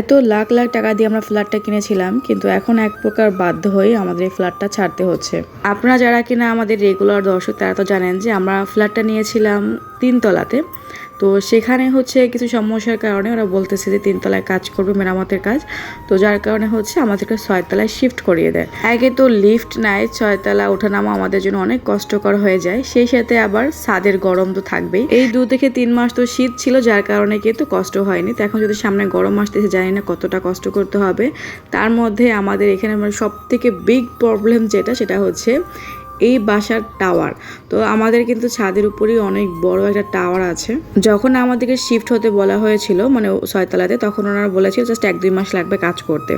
এত লাখ লাখ টাকা দিয়ে আমরা ফ্ল্যাটটা কিনেছিলাম, কিন্তু এখন এক প্রকার বাধ্য হয়ে আমাদের এই ফ্ল্যাটটা ছাড়তে হচ্ছে। আপনারা যারা কিনা আমাদের রেগুলার দর্শক, তারা তো জানেন যে আমরা ফ্ল্যাটটা নিয়েছিলাম তিনতলাতে। তো সেখানে হচ্ছে কিছু সমস্যার কারণে ওরা বলতেছে যে তিনতলায় কাজ করবে, মেরামতের কাজ। তো যার কারণে হচ্ছে আমাদেরকে ছয়তলায় শিফট করিয়ে দেয়। আগে তো লিফট নাই, ছয়তলা ওঠানামা আমাদের জন্য অনেক কষ্টকর হয়ে যায়। সেই সাথে আবার ছাদের গরম তো থাকবেই। এই দু থেকে তিন মাস তো শীত ছিল, যার কারণে কিন্তু কষ্ট হয়নি। তো এখন যদি সামনে গরম আসতেছে, জানি না কতটা কষ্ট করতে হবে। তার মধ্যে আমাদের এখানে সব থেকে বিগ প্রবলেম যেটা, সেটা হচ্ছে এই বাসার টাওয়ার তো আমাদের কিন্তু ছাদের উপরেই অনেক বড় একটা টাওয়ার আছে। যখন আমাদেরকে শিফট হতে বলা হয়েছিল মানে ছয়তলাতে, তখন ওনারা বলেছিল জাস্ট এক দুই মাস লাগবে কাজ করতে।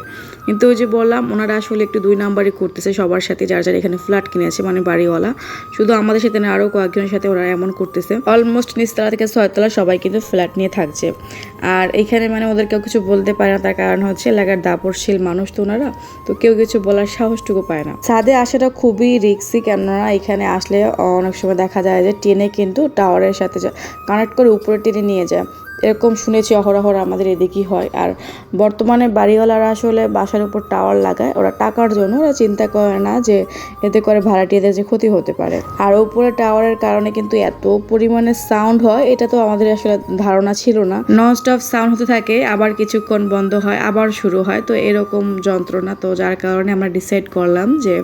কিন্তু ওই যে বললাম, ওনারা আসলে একটু দুই নাম্বারই করতেছে সবার সাথে, যার যার এখানে ফ্ল্যাট কিনেছে মানে বাড়িওয়ালা। শুধু আমাদের সাথে না আরও কয়েকজনের সাথে ওরা এমন করতেছে। অলমোস্ট নিচতলা থেকে ছয়তলা সবাই কিন্তু ফ্ল্যাট নিয়ে থাকছে। আর এখানে মানে ওদের কেউ কিছু বলতে পারে না, তার কারণ হচ্ছে এলাকার দাপরশীল মানুষ তো ওনারা, তো কেউ কিছু বলার সাহসটুকু পায় না। ছাদে আসাটা খুবই রিক্সি কেননা এখানে আসলে অনেক সময় দেখা যায় যে টেনে কিন্তু টাওয়ারের সাথে কানেক্ট করে উপরে টেনে নিয়ে যায়। এরকম শুনেছি অহরহর আমাদের এদিকেই হয়। আর বর্তমানে বাড়িওয়ালারা আসলে বাসার উপর টাওয়ার লাগায়, ওরা টাকার জন্য ওরা চিন্তা করে না যে এতে করে ভাড়াটিয়াদের যে ক্ষতি হতে পারে। আর উপরে টাওয়ারের কারণে কিন্তু এত পরিমাণে সাউন্ড হয়, এটা তো আমাদের আসলে ধারণা ছিল না। নন স্টপ সাউন্ড হতে থাকে, আবার কিছুক্ষণ বন্ধ হয়, আবার শুরু হয়। তো এরকম যন্ত্রণা তো যার কারণে আমরা ডিসাইড করলাম যে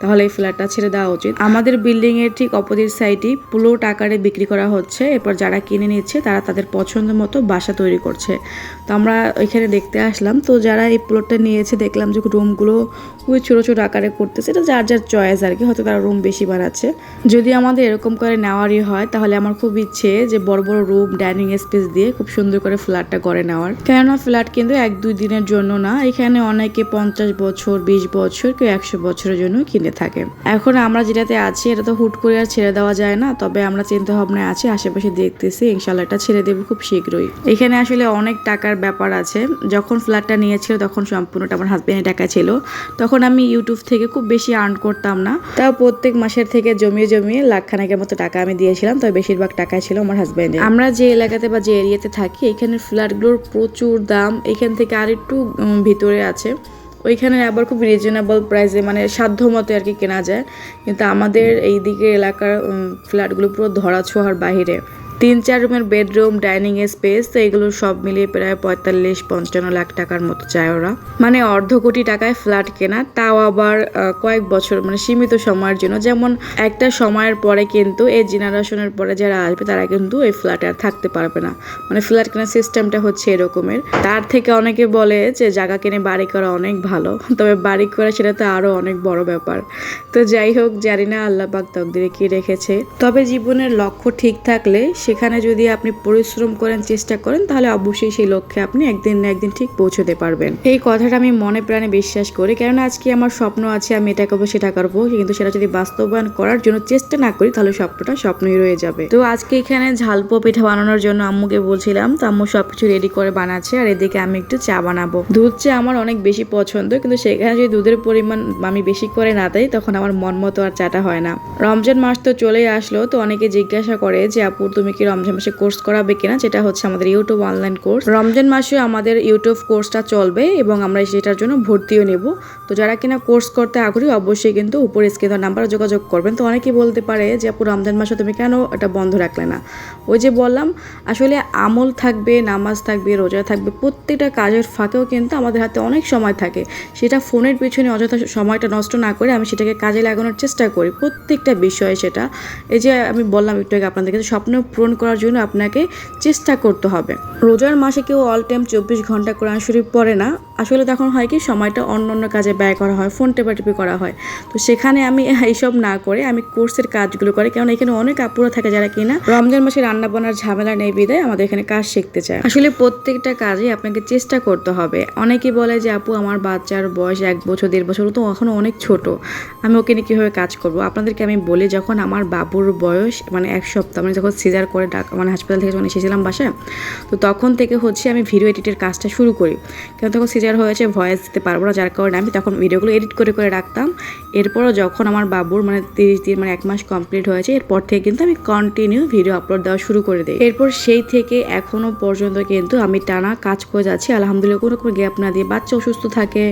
তাহলে এই ফ্ল্যাটটা ছেড়ে দেওয়া উচিত। আমাদের বিল্ডিং এর ঠিক অপোজিট সাইডই প্লট আকারে বিক্রি করা হচ্ছে। এরপর যারা কিনে নিচ্ছে, তারা তাদের পছন্দ মতো বাসা তৈরি করছে। তো আমরা ওইখানে দেখতে আসলাম। তো যারা এই প্লটটা নিয়েছে, দেখলাম যে রুমগুলো খুবই ছোটো ছোটো আকারে করতেছে, এটা যার যার চয়েস আর কি, হয়তো তারা রুম বেশি বানাচ্ছে। যদি আমাদের এরকম করে নেওয়ারই হয়, তাহলে আমার খুব ইচ্ছে যে বড় বড় রুম ডাইনিং স্পেস দিয়ে খুব সুন্দর করে ফ্ল্যাটটা করে নেওয়ার। কেননা ফ্ল্যাট কিন্তু এক, দুই দিনের জন্য না, এখানে অনেকে পঞ্চাশ বছর, বিশ বছর, কেউ একশো বছরের জন্য কিনে থাকে। এখন আমরা যেটাতে আছি, এটা তো হুট করে আর ছেড়ে দেওয়া যায় না, তবে আমরা চিন্তা ভাবনায় আছি, আশেপাশে দেখতেছি ইনশাল্লাহ এটা ছেড়ে দেবো খুব শীঘ্রই এখানে আসলে অনেক টাকার ব্যাপার আছে। যখন ফ্ল্যাটটা নিয়েছিল তখন সম্পূর্ণটা আমার হাজবেন্ডের টাকা ছিল। তখন আমি ইউটিউব থেকে খুব বেশি আর্ন করতাম না। তাও প্রত্যেক মাসের থেকে জমিয়ে জমিয়ে লাখ খানেকের মতো টাকা আমি দিয়েছিলাম। তবে বেশিরভাগ টাকাই ছিল আমার হাজবেন্ডের আমরা যে এলাকাতে বা যে এরিয়াতে থাকি, এখানে ফ্ল্যাটগুলোর প্রচুর দাম। এখান থেকে আর একটু ভিতরে আছে। ওইখানে আবার খুব রিজনেবল প্রাইসে মানে সাধ্য মতো আর কি কেনা যায়। কিন্তু আমাদের এই দিকের এলাকার ফ্ল্যাটগুলো পুরো ধরা ছোঁয়ার বাহিরে। তিন চার রুমের বেডরুম ডাইনিং এর স্পেস, তো এগুলো সব মিলিয়ে প্রায় পঁয়তাল্লিশ পঞ্চান্ন লাখ টাকার মতো চায় ওরা। মানে অর্ধ কোটি টাকায় ফ্ল্যাট কেনা, তাও আবার কয়েক বছর মানে সীমিত সময়ের জন্য। যেমন একটা সময়ের পরে কিন্তু এই জেনারেশনের পরে যারা আসবে, তারা কিন্তু এই ফ্ল্যাটে আর থাকতে পারবে না। মানে ফ্ল্যাট কেনার সিস্টেমটা হচ্ছে এরকমের। তার থেকে অনেকে বলে যে জায়গা কিনে বাড়ি করা অনেক ভালো, তবে বাড়ি করা সেটা তো আরও অনেক বড় ব্যাপার। তো যাই হোক, জানি না আল্লাহ পাক তকদিরে কি রেখেছে। তবে জীবনের লক্ষ্য ঠিক থাকলে সেখানে যদি আপনি পরিশ্রম করেন, চেষ্টা করেন, তাহলে অবশ্যই সেই লক্ষ্যে আপনি একদিন না একদিন ঠিক পৌঁছতে পারবেন। এই কথাটা আমি মনে প্রাণে বিশ্বাস করি, কেননা আজকে আমার স্বপ্ন আছে, আমি এটা করব, সেটা করব, কিন্তু সেটা যদি বাস্তবায়ন করার জন্য চেষ্টা না করি, তাহলে স্বপ্নটা স্বপ্নই রয়ে যাবে। তো আজকে এখানে ঝালপো পিঠা বানানোর জন্য আম্মুকে বলছিলাম, তো আম্মু সবকিছু রেডি করে বানাচ্ছে, আর এদিকে আমি একটু চা বানাবো। দুধ চা আমার অনেক বেশি পছন্দ, কিন্তু সেখানে যদি দুধের পরিমাণ আমি বেশি করে না দেই, তখন আমার মন মতো আর চাটা হয় না। রমজান মাস তো চলেই আসলো, তো অনেকে জিজ্ঞাসা করে যে, আপু, তুমি কি রমজান মাসে কোর্স করাবে কিনা, যেটা হচ্ছে আমাদের ইউটিউব অনলাইন কোর্স রমজান মাসে আমাদের ইউটিউব কোর্সটা চলবে এবং আমরা সেটার জন্য ভর্তিও নেব। তো যারা কিনা কোর্স করতে আগ্রহী, অবশ্যই কিন্তু উপরে স্ক্রিনের নাম্বারে যোগাযোগ করবেন। তো অনেকেই বলতে পারে যে, আপু, রমজান মাসে তুমি কেন এটা বন্ধ রাখলে না? ওই যে বললাম, আসলে আমল থাকবে, নামাজ থাকবে, রোজা থাকবে, প্রত্যেকটা কাজের ফাঁকেও কিন্তু আমাদের হাতে অনেক সময় থাকে। সেটা ফোনের পিছনে অযথা সময়টা নষ্ট না করে আমি সেটাকে কাজে লাগানোর চেষ্টা করি, প্রত্যেকটা বিষয়ে সেটা। এই যে আমি বললাম একটু আগে আপনাদেরকে স্বপ্ন পূরণ করার জন্য আপনাকে চেষ্টা করতে হবে। রোজার মাসে কেউ অল টাইম চব্বিশ ঘণ্টা কোরআন শরীফ পড়ে না। আসলে তখন হয় কি, সময়টা অন্য অন্য কাজে ব্যয় করা হয় ফোন টেপাটিপি করা হয়। তো সেখানে আমি এইসব না করে আমি কোর্সের কাজগুলো করি কারণ এখানে অনেক আপুরা থাকে যারা কিনা রমজান মাসে রান্না বান্নার ঝামেলা নেই বিদায়, আমাদের এখানে কাজ শিখতে চায়। আসলে প্রত্যেকটা কাজে আপনাকে চেষ্টা করতে হবে। অনেকে বলে যে, আপু, আমার বাচ্চার বয়স এক বছর, দেড় বছর তো এখনও অনেক ছোট। আমি ওকে নিয়ে কীভাবে কাজ করব? আপনাদেরকে আমি বলি, যখন আমার বাবুর বয়স মানে এক সপ্তাহ মানে যখন সিজার করে মানে হাসপাতাল থেকে যখন এসেছিলাম বাসায়, তো তখন থেকে হচ্ছে আমি ভিডিও এডিটের কাজটা শুরু করি। কেন তখন সিজার হয়েছে ভয়েস দিতে পারব না, যার কারণে আমি তখন ভিডিওগুলো এডিট করে করে রাখতাম। এরপরও যখন আমার বাবুর মানে তিরিশ দিন মানে এক মাস কমপ্লিট হয়েছে এরপর থেকে কিন্তু আমি কন্টিনিউ ভিডিও আপলোড দেওয়া শুরু করে দিই। এরপর সেই থেকে এখনও পর্যন্ত কিন্তু আমি টানা কাজ করে যাচ্ছি। আলহামদুলিল্লাহ, কোনো রকম গ্যাপ না দিয়ে বাচ্চা অসুস্থ থাকে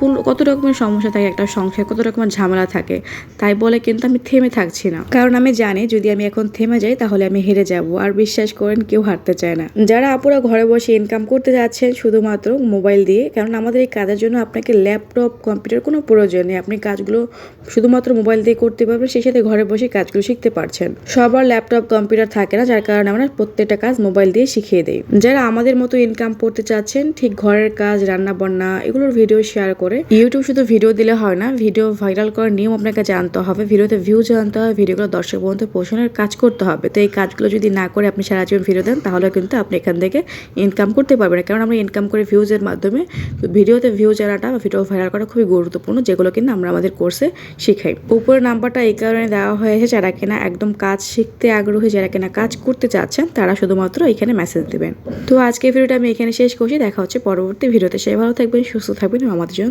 কোন, কত রকমের সমস্যা থাকে একটা সংসার, কত রকমের ঝামেলা থাকে, তাই বলে কিন্তু আমি থেমে থাকছি না। কারণ আমি জানি যদি আমি এখন থেমে যাই, তাহলে আমি হেরে যাব। আর বিশ্বাস করেন, কেউ হারতে চায় না। যারা আপুরা ঘরে বসে ইনকাম করতে যাচ্ছেন, শুধুমাত্র মোবাইল দিয়ে, কারণ আমাদের এই কাজের জন্য আপনাকে ল্যাপটপ কম্পিউটার কোনো প্রয়োজন নেই। আপনি কাজগুলো শুধুমাত্র মোবাইল দিয়ে করতে পারবেন, সেই সাথে ঘরে বসে কাজগুলো শিখতে পারছেন। সবার ল্যাপটপ কম্পিউটার থাকে না, যার কারণে আমরা প্রত্যেকটা কাজ মোবাইল দিয়ে শিখিয়ে দিই। যারা আমাদের মতো ইনকাম করতে চাচ্ছেন, ঠিক ঘরের কাজ রান্না বান্না এগুলোর ভিডিও শেয়ার করে ইউটিউব শুধু ভিডিও দিলে হয় না ভিডিও ভাইরাল করার নিয়ম আপনাকে জানতে হবে। ভিডিওতে ভিউ জানতে হবে ভিডিওগুলো দর্শক পর্যন্ত পৌঁছানোর কাজ করতে হবে। তো এই কাজগুলো যদি না করে আপনি সারা জীবন ভিডিও দেন, তাহলে কিন্তু আপনি এখান থেকে ইনকাম করতে পারবেন না। কারণ আমরা ইনকাম করে ভিউজের মাধ্যমে ভিডিওতে ভিউ আনাটা বা ভিডিও ভাইরাল করা খুবই গুরুত্বপূর্ণ, যেগুলো কিন্তু আমরা আমাদের কোর্সে শিখাই। উপরের নাম্বারটা এই কারণে দেওয়া হয়েছে, যারা কিনা একদম কাজ শিখতে আগ্রহী, যারা কিনা কাজ করতে চাচ্ছেন, তারা শুধুমাত্র এখানে মেসেজ দেবেন। তো আজকে ভিডিওটা আমি এখানে শেষ করছি, দেখা হচ্ছে পরবর্তী ভিডিওতে সে ভালো থাকবেন, সুস্থ থাকবেন আমাদের জন্য